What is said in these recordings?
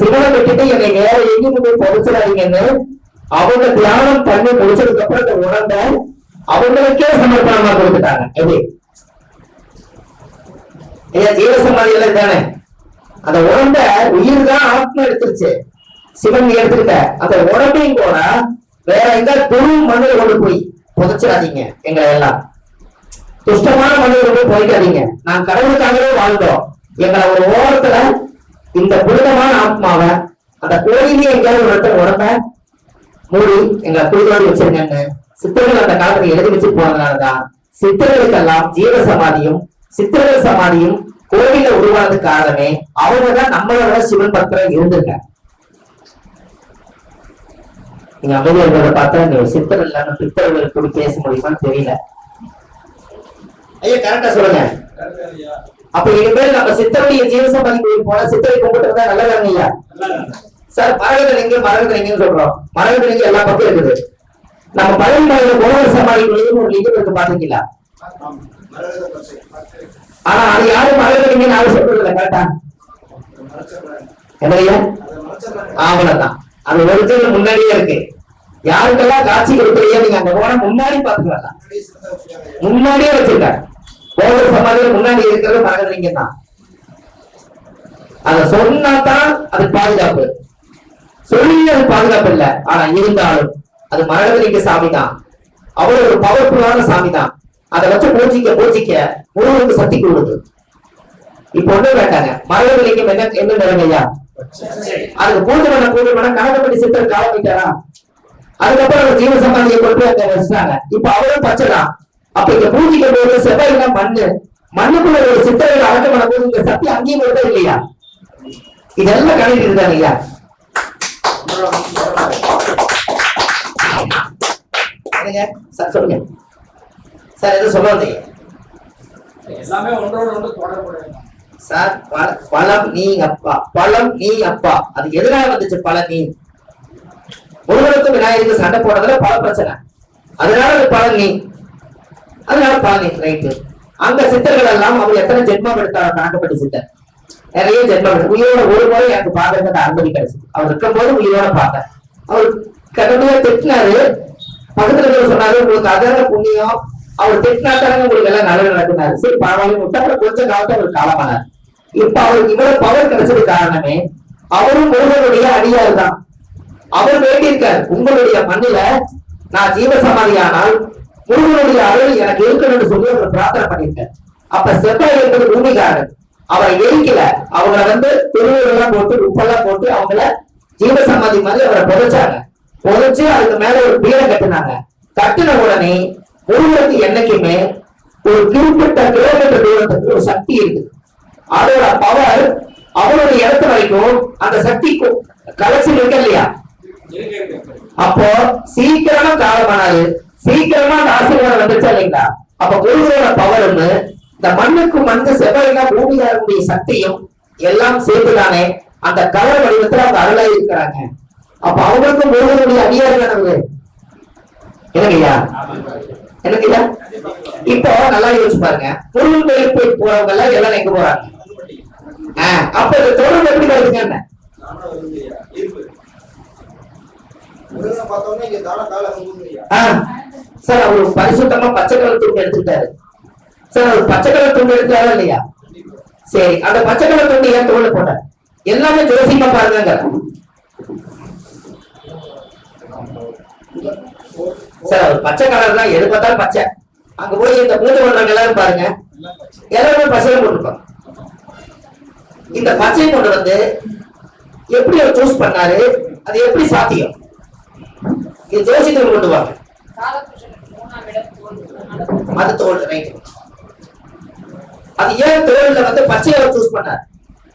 சிவனை விட்டுட்டு என்னை வேற எங்கேயும் போய் புதைச்சிடாதீங்கன்னு அவங்க தியானம் பண்ணி முடிச்சதுக்கு அப்புறம் இந்த உடம்ப அவங்களுக்கே சமர்ப்பணமா கொடுத்துட்டாங்க. எப்படி ஐயா எல்லாம் தானே? அந்த உடம்ப உயிர் தான் ஆத்மா எடுத்துருச்சு. சிவன் எடுத்துக்கிட்ட. அந்த உடம்பையும் கூட வேற எங்க துரு மண்ணில் கொண்டு போய் புதைச்சிடாதீங்க எங்களை எல்லாம். துஷ்டமான மனிதர்கள் போய் போய்க்காதீங்க. நான் கடவுளுக்காகவே வாழ்ந்தோம். எங்களை ஒரு ஓரத்துல இந்த புனிதமான ஆத்மாவை அந்த கோயிலே எங்கேயாவது ஒரு இடத்துல உடம்ப மூடி எங்களை குளிரோடு வச்சிருங்கன்னு சித்தர்கள் அந்த காலத்துல எழுதி வச்சு போனதுனாலதான் சித்தர்களுக்கெல்லாம் ஜீவ சமாதியும் சித்தர்கள் சமாதியும் கோவில உருவானது காரணமே அவங்கதான் நம்மளோட சிவன் பக்தர் இருந்துங்க நீங்க அமைதியர்களை பார்த்தா இந்த சித்தர் இல்லாம பித்தர்கள் கூட பேச முடியுமான்னு தெரியல. ஐயா கரெக்டா சொல்லுங்க. அப்ப இனிமேல் நம்ம சித்தருடைய ஜீவசம் கோயில் போனா சித்தரை கும்பிட்டு இருந்தா நல்லதாங்க ஐயா சார் மரகத லிங்கம் சொல்றோம். மரகதலிங்கம் எல்லா பக்கம் இருக்குது. நம்ம பழைய கோவர் சமாதி ஒரு லிங்கம் இருக்கு பாத்தீங்களா? ஆனா அது யாரும் மரகத லிங்கம் யாரும் சொல்றது இல்லை கரெக்டா என்னையா அவ்வளவுதான் அது ஒரிஜினல் முன்னாடியே இருக்கு. யாருக்கெல்லாம் காட்சி கொடுக்கலையோ நீங்க அங்க போனா முன்னாடி பாத்துக்கலாம் முன்னாடியே வச்சிருக்காங்க கோவில் சமாதி முன்னாடி இருக்கிறது மரகதலிங்கம் தான் அத சொன்னா தான் அது பாதுகாப்பு. சொல்லி அது பாதுகாப்பு இல்ல. ஆனா இருந்தாலும் அது மரகதலிங்க சாமி தான் அவ்வளவு ஒரு பவர்ஃபுல்லான சாமி தான் அதை வச்சு பூஜிக்க பூஜிக்க முருகனுக்கு சக்தி கொடுக்குது. இப்ப ஒண்ணு வேண்டாங்க மரகதலிங்கம் என்ன என்ன நிலைமையா? அதுக்கு பூஜை பண்ண பூஜை பண்ண கணக்கப்படி சித்தர் காலமிட்டாரா அதுக்கப்புறம் ஜீவ சமாதியை கொண்டு போய் அங்க வச்சுட்டாங்க. இப்ப அவரும் பச்சைதான். அப்ப இங்க பூஜிக்க போது செவ்வாய்னா மண்ணு. மண்ணுக்குள்ள ஒரு சித்தர்கள் அடக்கம் பண்ண போது இங்க சக்தி அங்கேயும் வருதா இல்லையா? இதெல்லாம் கணக்கு இருந்தாங்க ஐயா சார் சொல்லுங்க. சார் எதுவும் சொல்ல வந்தீங்க எல்லாமே ஒன்றோடு ஒன்று தொடர்புடையது. சார் ப- பழம் நீ அப்பா. பழம் நீ அப்பா. அது எதனால வந்துச்சு பழம் நீ? முருகனுக்கும் விநாயகருக்கு சண்டை போடுறதுல பல பிரச்சனை. அதனால அது பழம் நீ. அதனால பாருங்க ரைட்டு அந்த சித்தர்கள் எல்லாம் அவர் எத்தனை ஜென்மம் எடுத்தார் கணக்கப்பட்ட சித்தர் நிறைய ஜென்மம் உயிரோட ஒரு முறை எனக்கு பார்க்கறதுக்கு அனுமதி கிடைச்சது. அவர் இருக்கும்போது உயிரோட பார்த்தேன். அவர் கடமையா திட்டினாரு. பக்கத்துல இருக்கிற சொன்னாரு உங்களுக்கு அதான புண்ணியம் அவர் திட்டினா தானே உங்களுக்கு எல்லாம் நல்லது நடக்குனாரு சரி பரவாயில்ல விட்டா கொஞ்சம் காலத்துல அவர் காலமானார் இப்ப அவருக்கு இவ்வளவு பவர் கிடைச்சது காரணமே அவரும் முருகனுடைய அடியார் தான். அவர் வேண்டியிருக்காரு. உங்களுடைய மண்ணில நான் ஜீவசமாதியானால் முருகனுடைய அருள் எனக்கு இருக்கணும்னு சொல்லி அவர் பிரார்த்தனை பண்ணியிருக்கார். அப்ப செவ்வாய் என்பது பூமிகாரன். அவரை எரிக்கல. அவங்கள வந்து திருவிழெல்லாம் போட்டு உப்பெல்லாம் போட்டு அவங்கள ஜீவசமாதி மாதிரி அவரை புதைச்சாங்க. புதைச்சு அதுக்கு மேல ஒரு பீடம் கட்டினாங்க. கட்டின உடனே முருகனுக்கு என்னைக்குமே ஒரு குறிப்பிட்ட கிலோமீட்டர் தூரத்துக்கு ஒரு சக்தி இருக்கு அதோட பவர் அவருடைய இடத்து வரைக்கும் அந்த சக்தி கலெக்ஷன் இருக்கு இல்லையா? அப்போ சீக்கிரமா காலமானாரு. சீக்கிரமா அந்த ஆசீர்வாதம் வந்துச்சா இல்லைங்களா? அப்ப குருவோட பவரும் இந்த மண்ணுக்கு மண்ணு செவ்வாய்னா பூமியாருடைய சக்தியும் எல்லாம் சேர்த்துதானே அந்த கல வடிவத்துல அவங்க அருளா இருக்கிறாங்க. அப்ப அவங்களுக்கும் முருகனுடைய அடியார் தானே என்னங்கய்யா என்னங்கய்யா இப்போ நல்லா யோசிச்சு பாருங்க. முருகன் கோயிலுக்கு போய் போறவங்க எல்லாம் எல்லாம் எங்க போறாங்க? ஆஹ் அப்ப இந்த தொடர்பு எப்படி வருதுங்க என்ன நானும் வருங்கய்யா. இருப்பு. முருகனை பார்த்தோன்னே இங்க தான கால கும்புங்கய்யா. ஆ, சார் அவர் பரிசுத்தமா பச்சை கலர் துண்டு எடுத்துட்டாரு சார் அவர் பச்சை கலர் துண்டு எடுத்தாரா இல்லையா? சரி அந்த பச்சை கலர் துண்டு ஏன் தோல்ல போட்டார்? எல்லாமே ஜோசியமா பாருங்க சார் அவர் பச்சை கலர் தான் எது பார்த்தாலும் பச்சை. அங்க போய் இந்த பூஜை பண்றவங்க எல்லாரும் பாருங்க. எல்லாருமே பச்சையை போட்டிருப்பாங்க. இந்த பச்சையை கொண்டு வந்து எப்படி அவர் சூஸ் பண்ணாரு? அது எப்படி சாத்தியம்? இது ஜோசியத்தில் கொண்டு வாங்க. தோல். அது தோல் ரைட் அது ஏன் தோல்ல வந்து பச்சையை சூஸ் பண்ணார்?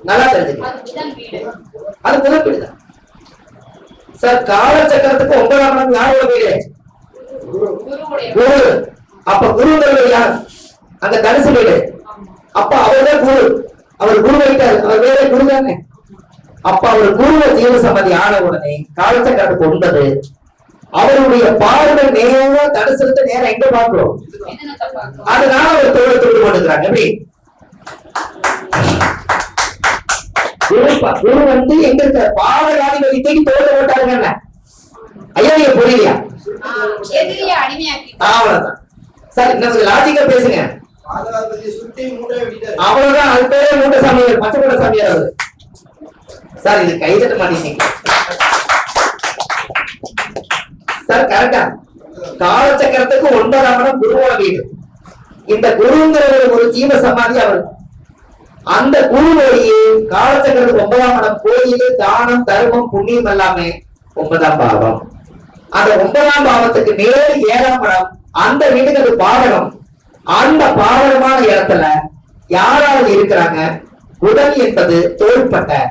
நல்லா தெரிஞ்சுக்கலாம் அது புதன் வீடு. சார் கால சக்கரத்துக்கு ஒன்பதாம் இடம் யாரோட வீடு? குரு. அப்ப குருங்கிறது யார்? அந்த தனுசு வீடு. அப்ப அவர்தான் குரு. அவர் குரு வைத்தார் அவர் வேற குரு தானே? அப்ப அவர் குருவ ஜீவசமாதி ஆன உடனே காலச்சக்கரத்துக்கு ஒன்பது அவருடைய பார்வை நேரா தனுசு நேரம் எங்க பார்க்கிறோம். அதனால அவர் தோலை தொட்டு கொண்டுக்கிறாங்க எப்படி? குரு வந்து எங்க இருக்க? பாவகாதிபதி தூக்கி தோல்ல போட்டாருங்க என்ன? ஐயா நீங்க புரியலையா? அவ்வளவுதான். சார் கொஞ்சம் லாஜிக்கா பேசுங்க. அவ்வளவுதான். அது பேரே மூட்ட சாமியார் பச்சை மூட்ட சாமியார் சார் இது கைதட்ட மாட்டேங்க சார் கரெக்டா காலச்சக்கரத்துக்கு ஒன்பதாம் இடம் குருவோட வீடு. இந்த குருங்கிற ஒரு ஜீவ சமாதி அவர். அந்த குரு வழியே காலச்சக்கரத்துக்கு ஒன்பதாம் இடம் கோயில் தானம் தர்மம் புண்ணியம் எல்லாமே ஒன்பதாம் பாவம். அந்த ஒன்பதாம் பாவத்துக்கு நேர் ஏழாம் இடம் அந்த வீட்டுக்கு அது பாவகம். அந்த பாவகமான இடத்துல யாராவது இருக்கிறாங்க? உடல் என்பது தோள்பட்டை.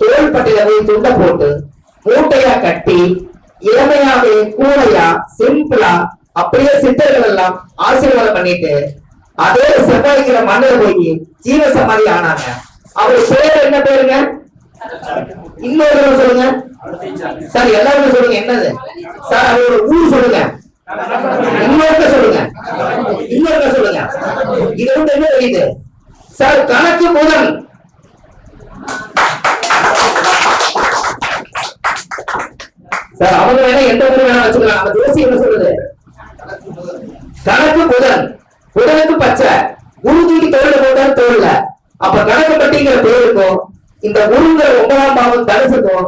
தோள்பட்டையில போய் துண்டை போட்டு மூட்டையா கட்டி இளமையாவே கூலையா சிம்பிளா அப்படியே சித்தர்கள் எல்லாம் ஆசீர்வாதம் பண்ணிட்டு அதே செவ்வாய்க்கிற மண்ணில் போய் ஜீவ சமாதி ஆனாங்க. அவர் பேர் என்ன பேருங்க? இன்னொரு சொல்லுங்க. சார் எல்லாருமே சொல்லுங்க என்னது? சார் அவரோட ஊர் சொல்லுங்க. இன்னொருக்க சொல்லுங்க. இன்னொருக்க சொல்லுங்க. இது வந்து என்ன தெரியுது? சார் கணக்கு முதல் சார் அவங்க வேணா எந்த ஊர் வேணா வச்சுக்கலாம். அந்த ஜோசி என்ன சொல்றது? கணக்கு புதன். புதனுக்கு பச்சை. குருஜிக்கு தூக்கி தோல்ல போட்டாரு தோல்ல அப்ப கணக்கு பட்டிங்கிற பேருக்கும் இந்த குருங்கிற ஒன்பதாம் பாவம் தனுசுக்கும்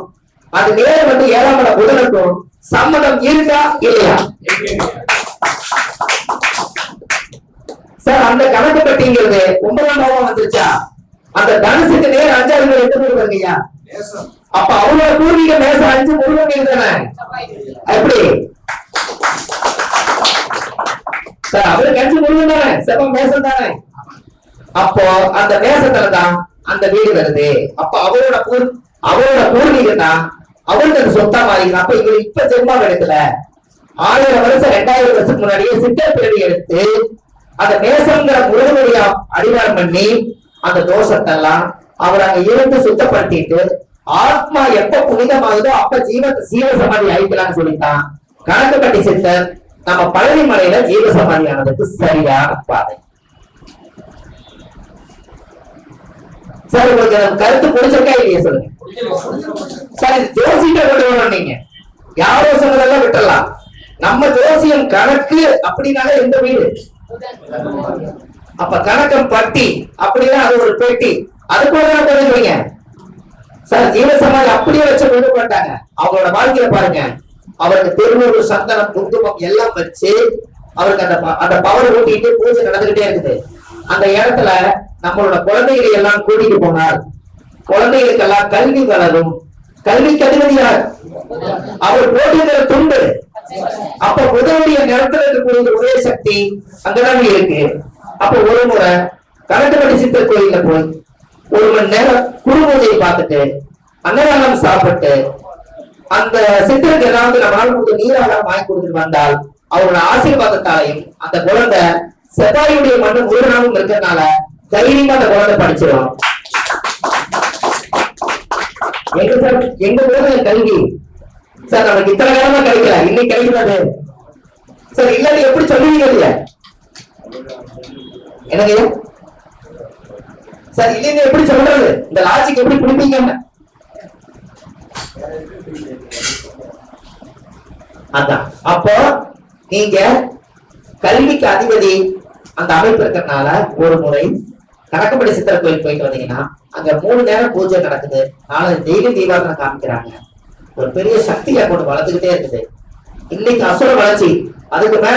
அது நேரம் வந்து ஏழாம் பட புதனுக்கும் சம்மதம் இருக்கா இல்லையா? சார் அந்த கணக்கு பட்டிங்கிறது ஒன்பதாம் பாவம் வந்துருச்சா? அந்த தனுசுக்கு நேரம் அஞ்சாவது எட்டு பேர் வருங்கய்யா அப்ப அவங்களோட பூர்வீக மேசம் அஞ்சு முருகன் தானே எப்படி சார் அவரு கஞ்சி முருகன் தானே? செவம் மேசம் தானே? அப்போ அந்த மேசத்துல தான் அந்த வீடு வருது. அப்ப அவரோட பூர் அவரோட பூர்வீகம் தான் அவருக்கு அது சொத்தா மாறிக்கணும் அப்ப இவர் இப்ப ஜென்மா எடுக்கல ஆயிரம் வருஷம் ரெண்டாயிரம் வருஷத்துக்கு முன்னாடியே சித்தர் பிறவி எடுத்து அந்த மேசங்கிற முருகனுடைய அடிவாரம் பண்ணி அந்த தோஷத்தெல்லாம் அவர் அங்க இருந்து சுத்தப்படுத்திட்டு ஆத்மா எப்ப புனிதமாகுதோ அப்ப ஜீவ ஜீவ சமாதி ஆயிக்கலாம்னு சொல்லித்தான். கணக்குப்பட்டி சித்தர் நம்ம பழனி மலையில ஜீவ சமாதி ஆனதுக்கு சரியான பாதை. சார் உங்களுக்கு நம்ம கருத்து பிடிச்சிருக்கா இல்லையா சொல்லுங்க? சார் இது ஜோசிட்ட கொண்டு வரணும் நீங்க. யாரோ சொன்னதெல்லாம் விட்டுடலாம். நம்ம ஜோசியம் கணக்கு அப்படின்னாலே எந்த வீடு? அப்ப கணக்கம் பட்டி அப்படின்னா அது ஒரு பெட்டி. அதுக்கு ஒரு தெரிஞ்சுவீங்க சார் ஜீவசமாதி அப்படியே வச்சு கொண்டு போட்டாங்க அவங்களோட வாழ்க்கையில பாருங்க. அவருக்கு திருநூறு சந்தனம் குங்குமம் எல்லாம் வச்சு அவருக்கு அந்த ப- அந்த பவர் ஊட்டிட்டு பூஜை நடந்துகிட்டே இருக்குது. அந்த இடத்துல நம்மளோட குழந்தைகளை எல்லாம் கூட்டிட்டு போனார். குழந்தைகளுக்கெல்லாம் கல்வி வளரும் கல்விக்கு அதிபதியார் அவர் போட்டிருக்கிற துண்டு. அப்ப புதனுடைய நிறத்துல இருக்கக்கூடிய ஒரே சக்தி அங்கதான் இருக்கு. அப்ப ஒரு முறை கணக்குப்படி சித்தர் கோயில போய் ஒரு மணி நேரம் குருபூஜையை பார்த்துட்டு அன்னதானம் சாப்பிட்டு அந்த சித்தருக்கு ஏதாவது நம்மளால கொஞ்சம் நீராக வாங்கி கொடுத்துட்டு வந்தால் அவரோட ஆசீர்வாதத்தாலையும் அந்த குழந்தை செவ்வாயுடைய மண்ணும் முருகனாவும் இருக்கிறதுனால தைரியமா அந்த குழந்தை படிச்சிடும். எங்க சார் எங்க போது கல்வி சார் நமக்கு இத்தனை காலமா கிடைக்கல. இன்னைக்கு கிடைக்கிறது. சார் இல்லாத எப்படி சொல்லுவீங்க இல்ல எனக்கு சார் இல்லைன்னு எப்படி சொல்றது? இந்த லாஜிக் எப்படி பிடிப்பீங்க அதான். அப்போ நீங்க கல்விக்கு அதிபதி அந்த அமைப்பு இருக்கிறதுனால ஒரு முறை கணக்கப்படி சித்தர் கோயில் போயிட்டு வந்தீங்கன்னா அங்க மூணு நேரம் பூஜை நடக்குது. நாலு தெய்வ தீபாவளி காமிக்கிறாங்க. ஒரு பெரிய சக்தியை கொண்டு வளர்த்துக்கிட்டே இருக்குது. இன்னைக்கு அசுர வளர்ச்சி. அதுக்கு மேல